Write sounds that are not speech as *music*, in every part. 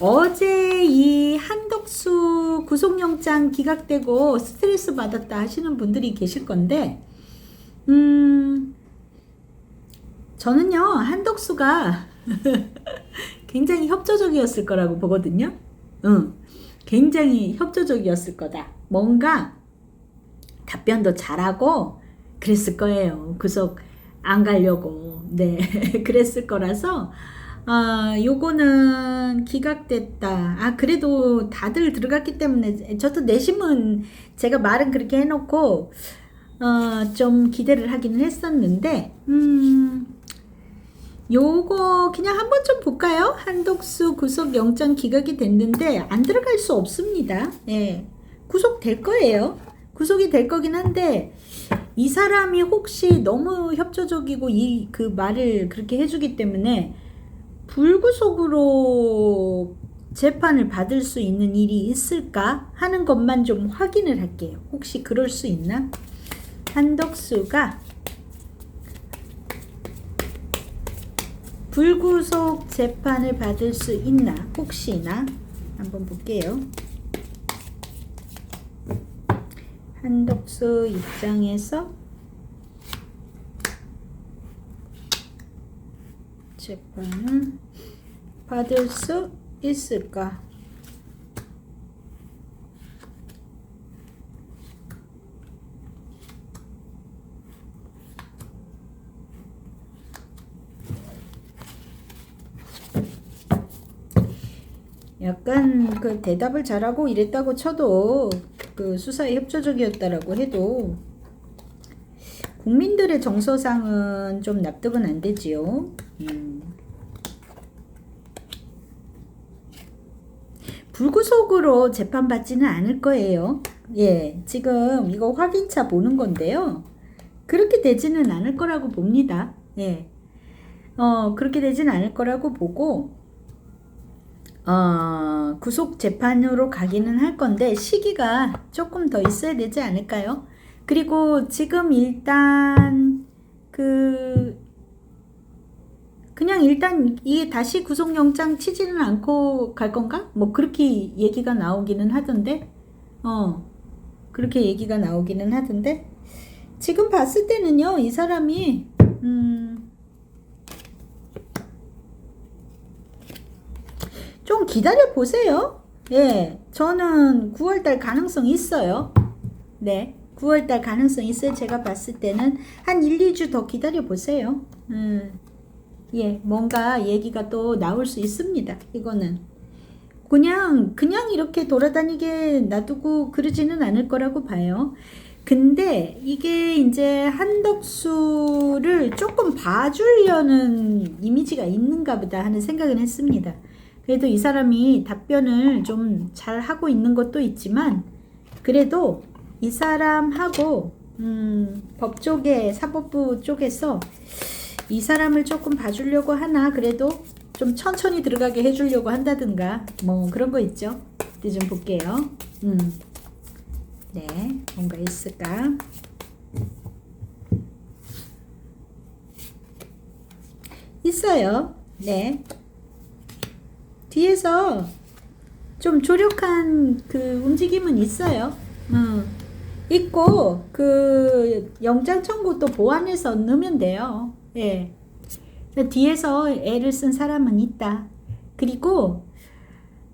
어제 이 한덕수 구속영장 기각되고 스트레스 받았다 하시는 분들이 계실 건데, 음, 저는요, 한덕수가 *laughs* 굉장히 협조적이었을 거라고 보거든요. 응, 굉장히 협조적이었을 거다. 뭔가 답변도 잘하고 그랬을 거예요. 구속 안 가려고. 네, *laughs* 그랬을 거라서, 아, 요거는 기각됐다. 아, 그래도 다들 들어갔기 때문에 저도 내심은 제가 말은 그렇게 해놓고, 어, 좀 기대를 하기는 했었는데, 음, 요거 그냥 한번 좀 볼까요? 한독수 구속 영장 기각이 됐는데 안 들어갈 수 없습니다. 예. 구속될 거예요. 구속이 될 거긴 한데 이 사람이 혹시 너무 협조적이고 이 그 말을 그렇게 해주기 때문에 불구속으로 재판을 받을 수 있는 일이 있을까 하는 것만 좀 확인을 할게요. 혹시 그럴 수 있나? 한덕수가 불구속 재판을 받을 수 있나? 혹시나 한번 볼게요. 한덕수 입장에서 재판을 받을 수 있을까? 약간 그 대답을 잘하고 이랬다고 쳐도 그 수사에 협조적이었다라고 해도 국민들의 정서상은 좀 납득은 안 되지요. 음. 불구속으로 재판받지는 않을 거예요. 예, 지금 이거 확인차 보는 건데요. 그렇게 되지는 않을 거라고 봅니다. 예. 어, 그렇게 되진 않을 거라고 보고, 어, 구속 재판으로 가기는 할 건데 시기가 조금 더 있어야 되지 않을까요? 그리고 지금 일단 그 그냥 일단 이게 다시 구속영장 치지는 않고 갈 건가? 뭐 그렇게 얘기가 나오기는 하던데, 어 그렇게 얘기가 나오기는 하던데 지금 봤을 때는요 이 사람이 음. 좀 기다려 보세요. 예, 저는 9월달 가능성 있어요. 네, 9월달 가능성 있어요. 제가 봤을 때는 한 1, 2주 더 기다려 보세요. 음, 예, 뭔가 얘기가 또 나올 수 있습니다. 이거는 그냥 그냥 이렇게 돌아다니게 놔두고 그러지는 않을 거라고 봐요. 근데 이게 이제 한덕수를 조금 봐주려는 이미지가 있는가 보다 하는 생각은 했습니다. 그래도 이 사람이 답변을 좀 잘 하고 있는 것도 있지만 그래도 이 사람하고 음, 법 쪽에 사법부 쪽에서 이 사람을 조금 봐주려고 하나 그래도 좀 천천히 들어가게 해주려고 한다든가 뭐 그런 거 있죠. 이제 좀 볼게요. 음. 네, 뭔가 있을까? 있어요. 네. 뒤에서 좀 조력한 그 움직임은 있어요. 음. 있고 그 영장 청구 또 보완해서 넣으면 돼요. 예. 뒤에서 애를 쓴 사람은 있다. 그리고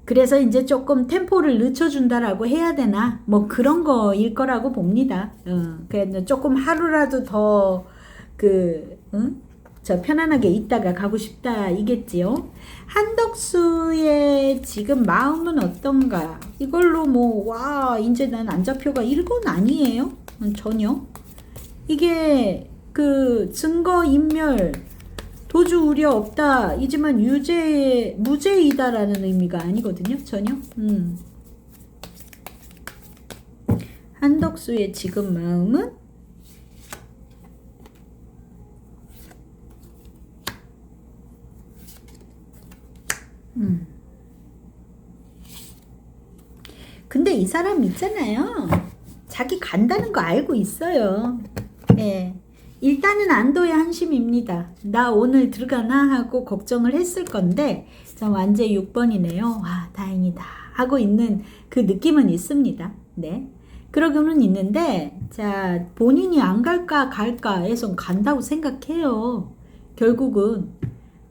그래서 이제 조금 템포를 늦춰준다라고 해야 되나 뭐 그런 거일 거라고 봅니다. 어, 그래도 조금 하루라도 더그 응? 저 편안하게 있다가 가고 싶다 이겠지요. 한덕수의 지금 마음은 어떤가? 이걸로 뭐 와 이제 난 안 잡혀가 이건 아니에요. 전혀. 이게 그 증거 인멸 도주 우려 없다 이지만 유죄 무죄이다라는 의미가 아니거든요. 전혀. 음. 한덕수의 지금 마음은 음. 근데 이 사람 있잖아요. 자기 간다는 거 알고 있어요. 예. 일단은 안도의 한심입니다. 나 오늘 들어가나 하고 걱정을 했을 건데 자 완제 6번이네요. 와 다행이다 하고 있는 그 느낌은 있습니다. 네. 그러고는 있는데 자 본인이 안 갈까 갈까 해서 간다고 생각해요. 결국은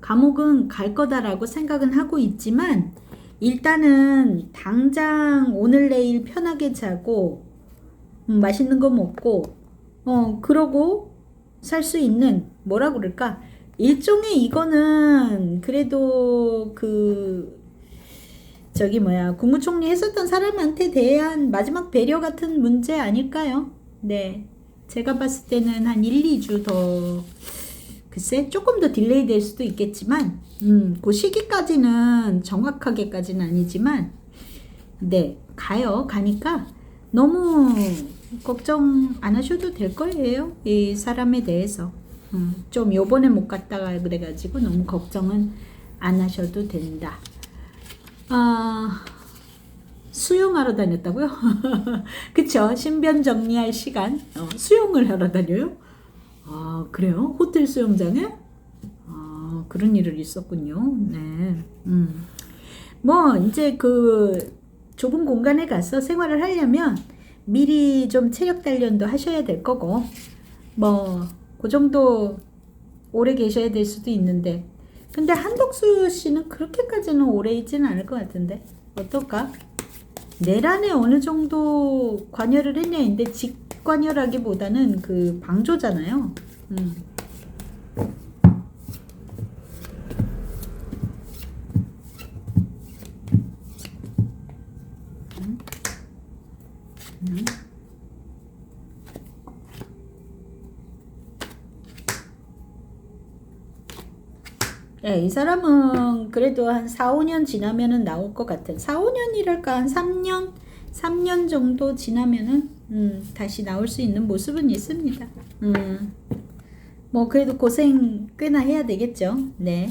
감옥은 갈 거다라고 생각은 하고 있지만 일단은 당장 오늘 내일 편하게 자고 음, 맛있는 거 먹고 어 그러고 살 수 있는 뭐라 그럴까 일종의 이거는 그래도 그 저기 뭐야 국무총리 했었던 사람한테 대한 마지막 배려 같은 문제 아닐까요? 네 제가 봤을 때는 한 1, 2주 더 글쎄 조금 더 딜레이 될 수도 있겠지만 음, 그 시기까지는 정확하게까지는 아니지만 네 가요 가니까 너무 걱정 안 하셔도 될 거예요 이 사람에 대해서 음, 좀 요번에 못 갔다가 그래가지고 너무 걱정은 안 하셔도 된다 아 수영하러 다녔다고요? *laughs* 그쵸 신변 정리할 시간 어, 수영을 하러 다녀요? 아 그래요? 호텔 수영장에? 아 그런 일을 있었군요. 네. 음. 뭐 이제 그 좁은 공간에 가서 생활을 하려면 미리 좀 체력 단련도 하셔야 될 거고 뭐 그 정도 오래 계셔야 될 수도 있는데 근데 한덕수 씨는 그렇게까지는 오래 있지는 않을 것 같은데 어떨까? 내란에 어느 정도 관여를 했냐인데 직관여라기보다는 그 방조잖아요. 음. 음. 음. 예, 이 사람은 그래도 한 4, 5년 지나면은 나올 것 같은 4, 5년이랄까 한 3년 3년 정도 지나면은 음, 다시 나올 수 있는 모습은 있습니다. 음. 뭐 그래도 고생 꽤나 해야 되겠죠. 네.